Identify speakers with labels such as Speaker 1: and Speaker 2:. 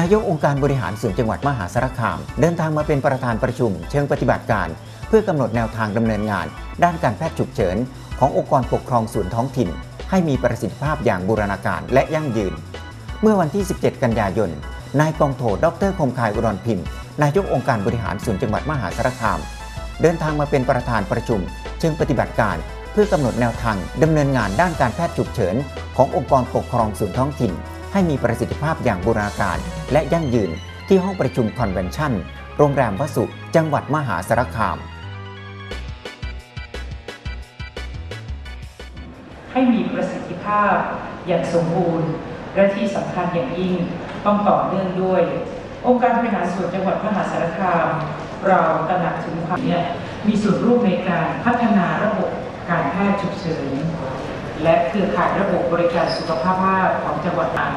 Speaker 1: นายกองค์การบริหารส่วนจังหวัดมหาสารคาม เดินทางมาเป็นประธานประชุม เชิงปฏิบัติการ เพื่อกำหนดแนวทางดำเนินงาน ด้านการแพทย์ฉุกเฉิน ขององค์กรปกครองส่วนท้องถิ่น ให้มีประสิทธิภาพอย่างบูรณาการและยั่งยืน เมื่อวันที่ 17 กันยายน นายกองโทดรคมคายอุดรพิมพ์ นายกองค์การบริหารส่วนจังหวัดมหาสารคาม เดินทางมาเป็นประธานประชุม เชิงปฏิบัติการ เพื่อกำหนดแนวทางดำเนินงานด้านการแพทย์ฉุกเฉิน ขององค์กรปกครองส่วนท้องถิ่น ให้มีประสิทธิภาพอย่างบูรณาการ และยั่งยืนที่ห้องประชุมคอนเวนชั่น โรงแรมวสุจังหวัดมหาสารคาม
Speaker 2: ให้มีประสิทธิภาพอย่างสมบูรณ์ และที่สำคัญอย่างยิ่งต้องต่อเนื่องด้วย องค์การบริหารส่วนจังหวัดมหาสารคาม เราตระหนักถึงความเนี่ยมีส่วนร่วมในการพัฒนาระบบการแพทย์ฉุกเฉินและเครือข่ายระบบบริการสุขภาพของจังหวัดอ่าง